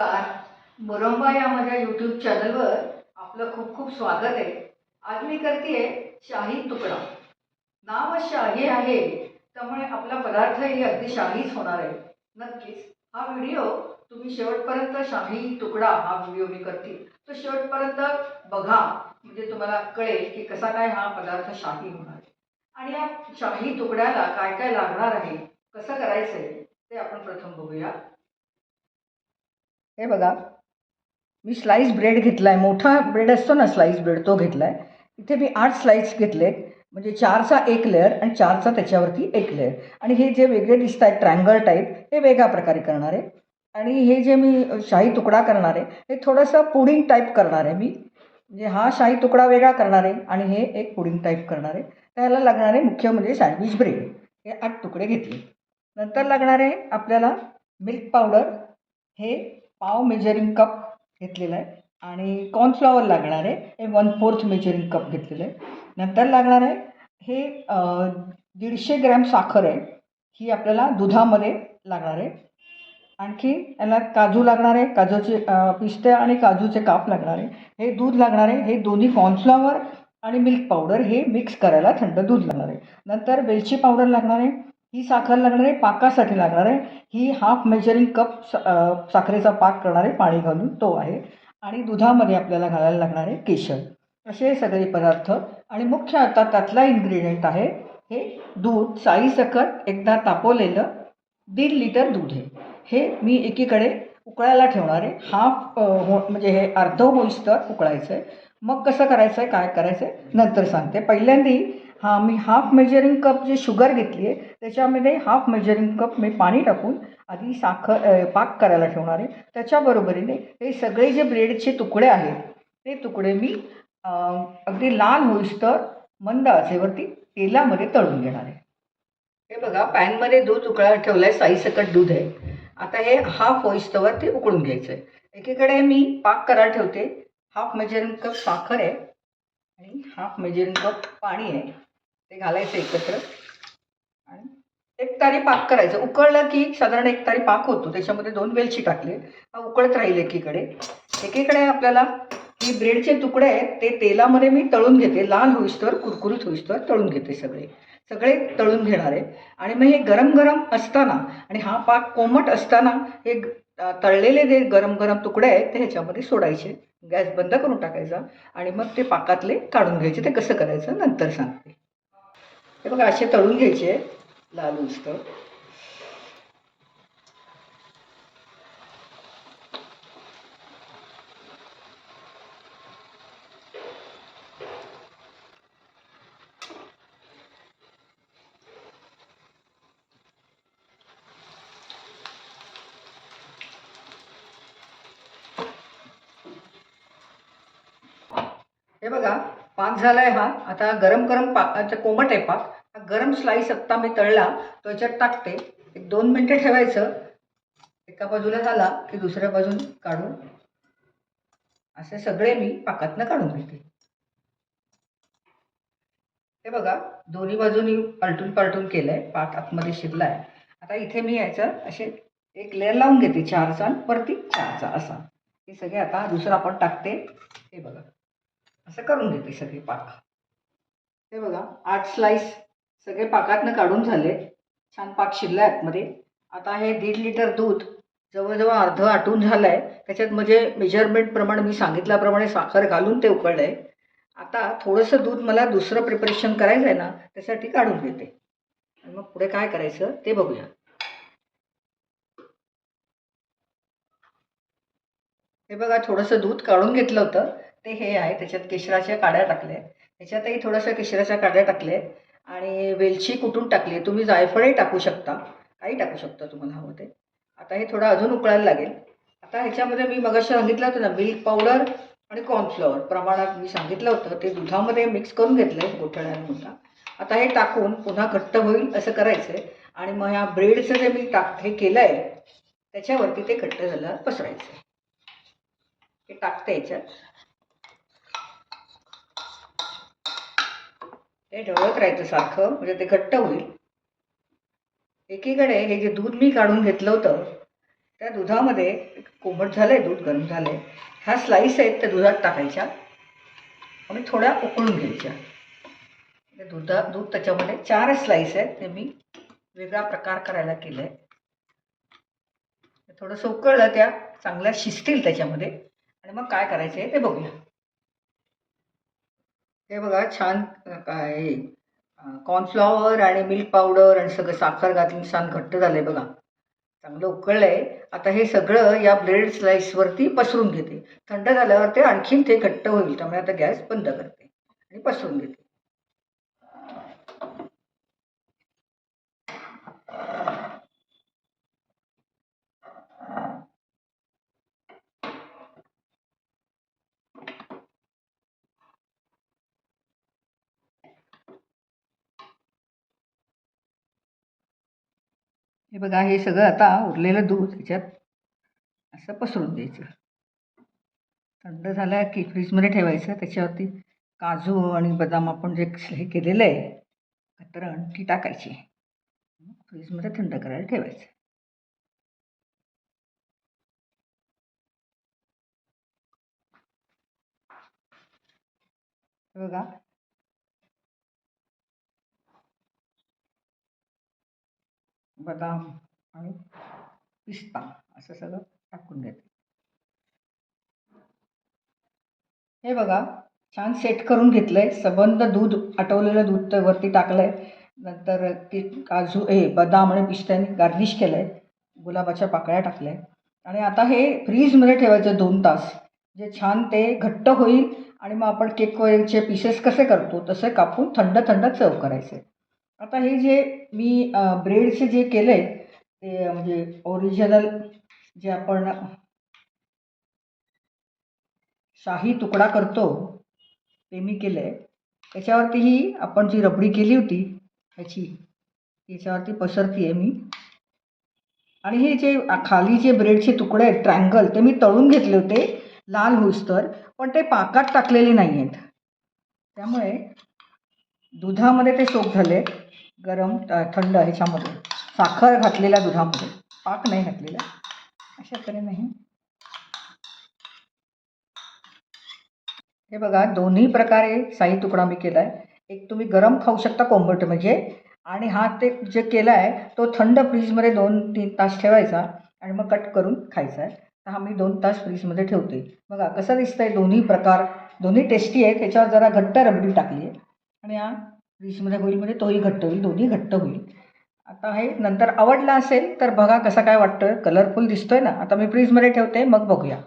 नमस्कार. मुरंबा या माझ्या यूट्यूब चॅनलवर आपलं खूप खूप स्वागत आहे. आज मी करते शाही तुकडा. नाव शाही आहे त्यामुळे आपला पदार्थही अगदी शाहीच होणार आहे. नक्कीच हा व्हिडिओ तुम्ही शेवटपर्यंत शाही तुकडा हा व्हिडिओ मी करते. तो शेवटपर्यंत बघा म्हणजे तुम्हाला कळेल की कसा काय हा पदार्थ शाही होणार आहे. आणि या शाही तुकड्याला काय काय लागणार आहे कसं करायचं आहे ते आपण प्रथम बघूया. हे बघा. मी स्लाईस ब्रेड घेतला आहे मोठा ब्रेड असतो ना स्लाईस ब्रेड तो घेतला आहे इथे मी आठ स्लाईस घेतलेत. म्हणजे चारचा एक लेअर आणि चारचा त्याच्यावरती एक लेअर आणि हे जे वेगळे दिसत आहेत ट्रँगल टाईप हे वेगळ्या प्रकारे करणार आहे. आणि हे जे मी शाही तुकडा करणार आहे हे थोडंसं पुडिंग टाईप करणार आहे मी. म्हणजे हा शाही तुकडा वेगळा करणार आहे आणि हे एक पुडिंग टाईप करणार आहे. त्याला लागणारे मुख्य म्हणजे सँडविच ब्रेड हे आठ तुकडे घेतले. नंतर लागणार आहे आपल्याला मिल्क पावडर हे पाव मेजरिंग कप घेतलेला आहे. आणि कॉर्नफ्लॉवर लागणार आहे. हे वन फोर्थ मेजरिंग कप घेतलेलं आहे. नंतर लागणार आहे हे दीडशे ग्रॅम साखर आहे. ही आपल्याला दुधामध्ये लागणार आहे. आणखी याला काजू लागणार आहे. काजूचे पिस्ते आणि काजूचे काप लागणार आहे. हे दूध लागणार आहे. हे दोन्ही कॉर्नफ्लॉवर आणि मिल्क पावडर हे मिक्स करायला थंड दूध लागणार आहे. नंतर वेलची पावडर लागणार आहे. ही साखर लागणार आहे पाकासाठी लागणार आहे. ही हाफ मेजरिंग कप साखरेचा पाक करणार आहे पाणी घालून तो आहे. आणि दुधामध्ये आपल्याला घालायला लागणार आहे केशर. असे सगळे पदार्थ. आणि मुख्य आता त्यातला इन्ग्रेडियंट आहे हे दूध. साईसकट एकदा तापवलेलं दीड लिटर दूध आहे. हे मी एकीकडे उकळायला ठेवणार आहे. हाफ हो म्हणजे हे अर्ध होईस्तर उकळायचं आहे मग कसं करायचं आहे काय करायचं आहे नंतर सांगते. पहिल्यांदा हा मी हाफ मेजरिंग कप जे शुगर घेतली आहे त्याच्यामध्ये हाफ मेजरिंग कप मी पाणी टाकून आधी साखर पाक करायला ठेवणार आहे. त्याच्याबरोबरीने हे सगळे जे ब्रेडचे तुकडे आहेत ते तुकडे मी अगदी लाल होईस्तर मंद आचेवरती तेलामध्ये तळून घेणार आहे. हे बघा पॅनमध्ये दूध उकळा ठेवलं आहे साईसकट दूध आहे. आता हे हाफ होईस्तवर ते उकळून घ्यायचं आहे एकीकडे मी पाक करायला ठेवते. हाफ मेजरिंग कप साखर आहे. आणि हाफ मेजरिंग कप पाणी आहे. ते घालायचं एकत्र. आणि एक तारी पाक करायचं. उकळलं की साधारण एक तारी पाक होतो. त्याच्यामध्ये दोन वेलची टाकले. हा उकळत राहील एकीकडे. एकीकडे आपल्याला ही ब्रेडचे तुकडे आहेत ते तेलामध्ये मी तळून घेते. लाल होईस्तर कुरकुरीत होईस्तर तळून घेते सगळे. सगळे तळून घेणार आहे. आणि मग हे गरम गरम असताना आणि हा पाक कोमट असताना हे तळलेले जे गरम गरम तुकडे आहेत ते ह्याच्यामध्ये सोडायचे. गॅस बंद करून टाकायचा. आणि मग ते पाकातले काढून घ्यायचे. ते कसं करायचं? नंतर सांगते. हे बघा असे तळून घ्यायचे लाल उस्तर हे बघा पाक झालाय हा. आता गरम गरम पाक कोमट आहे पाक. हा गरम स्लाईस आत्ता मी तळला तो याच्यात टाकते. एक दोन मिनटं ठेवायचं. एका बाजूला झाला की दुसऱ्या बाजून काढून. असे सगळे मी पाकातनं काढून घेते. हे बघा दोन्ही बाजूनी पलटून पलटून केलंय. पाक आतमध्ये शिरलाय. आता इथे मी याचं असे एक लेअर लावून घेते. चारचा परती वरती चारचा असा. हे सगळे आता दुसरं आपण टाकते. हे बघा. असं करून घेते सगळे पाक. हे बघा आठ स्लाईस सगळे पाकातनं काढून झाले. छान पाक शिरला आतमध्ये. आता हे दीड लिटर दूध जवळजवळ अर्ध आटून झालं आहे त्याच्यात म्हणजे मेजरमेंट प्रमाणे मी सांगितल्याप्रमाणे साखर घालून ते उकळलं आहे आता थोडंसं दूध मला दुसरं प्रिपरेशन करायचं आहे ना त्यासाठी काढून घेते. आणि मग पुढे काय करायचं ते बघूया. हे बघा थोडंसं दूध काढून घेतलं होतं. ते हे आहे त्याच्यात केशराच्या काड्या टाकल्या आहेत. त्याच्यातही थोड्याशा केशराच्या काड्या टाकल्या आहेत. आणि वेलची कुटून टाकली आहे तुम्ही जायफळही टाकू शकता. काही टाकू शकता तुम्हाला हवं ते. आता हे थोडं अजून उकळायला लागेल. आता ह्याच्यामध्ये मी मगाशी सांगितलं होतं ना मिल्क पावडर आणि कॉर्नफ्लॉवर प्रमाणात मी सांगितलं होतं ते दुधामध्ये मिक्स करून घेतलं आहे गोठड्याने आता हे टाकून पुन्हा घट्ट होईल असं करायचं आहे आणि मग ह्या ब्रेडचं जे मी टाक हे केलं आहे त्याच्यावरती ते घट्ट झालं पसरायचं आहे हे टाकते याच्यात. ते ढवळत राहायचं सारखं म्हणजे ते घट्ट होईल. एकीकडे हे जे दूध मी काढून घेतलं होतं त्या दुधामध्ये कोमट झालं आहे दूध गरम झालं आहे ह्या स्लाईस आहेत त्या दुधात टाकायच्या. आणि थोड्या उकळून घ्यायच्या. त्या दुधा दूध त्याच्यामध्ये चार स्लाईस आहेत ते मी वेगळा प्रकार करायला केलं आहे थोडंसं उकळलं त्या चांगल्या शिजतील त्याच्यामध्ये. आणि मग काय करायचं आहे ते बघूया. हे बघा छान काय कॉर्नफ्लॉवर आणि मिल्क पावडर आणि सगळं साखर घातली छान घट्ट झालंय बघा. चांगलं उकळलंय. आता हे सगळं या ब्रेड स्लाइसवरती पसरून घेते. थंड झाल्यावर ते आणखीन ते घट्ट होईल त्यामुळे आता गॅस बंद करते आणि पसरून घेते. हे बघा हे सगळं आता उरलेलं दूध ह्याच्यात असं पसरून द्यायचं. थंड झालं की फ्रीजमध्ये ठेवायचं. त्याच्यावरती काजू आणि बदाम आपण जे हे केलेलं आहे कतरण ती टाकायची. फ्रीजमध्ये थंड करायला ठेवायचं. हे बघा बदाम आणि पिस्ता असं सगळं टाकून देते. हे बघा छान सेट करून घेतलं आहे सबंध दूध आटवलेलं दूध तर वरती टाकलं आहे नंतर ती काजू हे बदाम आणि पिस्त्याने गार्निश केलं आहे गुलाबाच्या पाकळ्या टाकल्या. आहे आणि आता हे फ्रीजमध्ये ठेवायचं दोन तास. जे छान ते घट्ट होईल आणि मग आपण केक वगैरेचे पीसेस कसे करतो तसे कापून थंड थंड चव करायचे. आता हे जे मी ब्रेडचे जे केलं आहे ते म्हणजे ओरिजिनल जे आपण शाही तुकडा करतो ते मी केलं आहे त्याच्यावरतीही आपण जी रबडी केली होती ह्याची त्याच्यावरती पसरती आहे मी. आणि हे जे खाली जे ब्रेडचे तुकडे आहेत ट्रँगल ते मी तळून घेतले होते लाल होईस्तर पण ते पाकात टाकलेले नाही आहेत त्यामुळे दुधामध्ये ते सोप झाले. गरम थंड ह्याच्यामध्ये. साखर घातलेल्या दुधामध्ये. पाक नाही घातलेला. अशा तऱ्हेने हे. हे बघा दोन्ही प्रकारे साई तुकडा मी केला आहे एक तुम्ही गरम खाऊ शकता कोंबट म्हणजे. आणि हा ते जे केला आहे तो थंड फ्रीजमध्ये दोन तीन तास ठेवायचा आणि मग कट करून खायचा. आहे तर हा मी दोन तास फ्रीजमध्ये ठेवते. बघा कसं दिसतंय दोन्ही प्रकार. दोन्ही टेस्टी आहे त्याच्यावर जरा घट्ट रबडी टाकली आहे आणि हा फ्रीजमध्ये होईल म्हणजे तोही घट्ट होईल दोन्ही घट्ट होईल. आता हे नंतर आवडला असेल तर बघा कसा काय वाटतोय. कलरफुल दिसतोय ना. आता मी फ्रीजमध्ये ठेवते मग बघूया.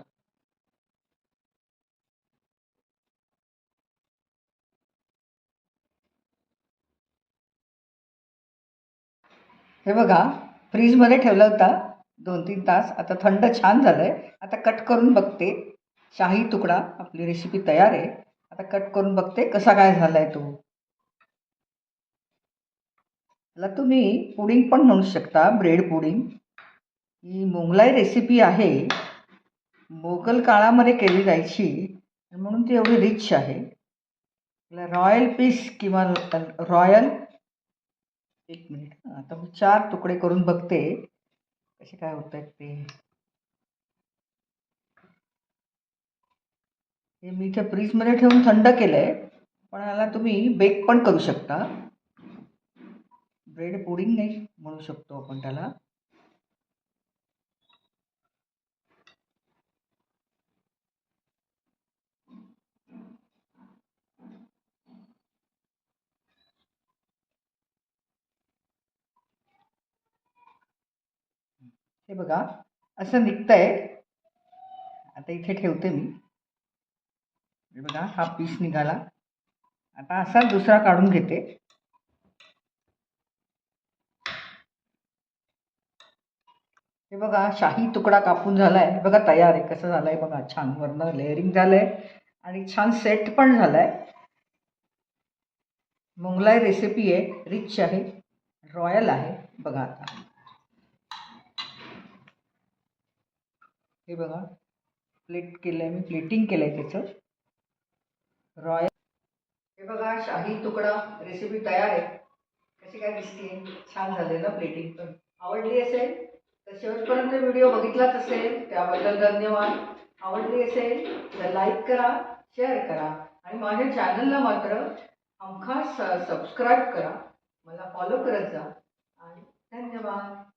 हे बघा फ्रीजमध्ये ठेवला होता दोन तीन तास. आता थंड छान झालं आहे आता कट करून बघते. शाही तुकडा आपली रेसिपी तयार आहे. आता कट करून बघते कसा काय झाला आहे तो. याला तुम्ही पुडिंग पण म्हणू शकता ब्रेड पुडिंग. ही मोगलाई रेसिपी आहे. मोगल काळामध्ये केली जायची म्हणून ती एवढी रिच आहे. रॉयल पीस किंवा रॉयल एक मिनिट आता मी चार तुकडे करून बघते कसे काय होत आहेत ते. हे मी इथे फ्रीजमध्ये ठेवून थंड केलं आहे पण याला तुम्ही बेक पण करू शकता. ब्रेड पुडिंग नाही म्हणू शकतो आपण त्याला. हे बघा असं निघतंय. आता इथे ठेवते मी. हे बघा हा पीस निघाला. आता असाच दुसरा काढून घेते. हे बघा शाही तुकडा कापून झालाय. बघा तयार आहे. कसं झालंय बघा. छान वरनं लेअरिंग झालंय. आणि छान सेट पण झालाय. मोगलाई रेसिपी आहे. रिच आहे. रॉयल आहे. बघा आता. हे बघा. प्लेट केलं आहे मी. प्लेटिंग केलं आहे त्याचं. रॉयल हे बघा शाही तुकडा रेसिपी तयार आहे. कशी काय दिसते छान झाले ना प्लेटिंग पण. आवडली असेल? शेवटपर्यंत व्हिडिओ बघितलाच असेल त्याबद्दल धन्यवाद. आवडली असेल तर लाईक करा शेअर करा. आणि माझ्या चॅनलला मात्र हमखास सबस्क्राईब करा. मला फॉलो करत जा. आणि धन्यवाद.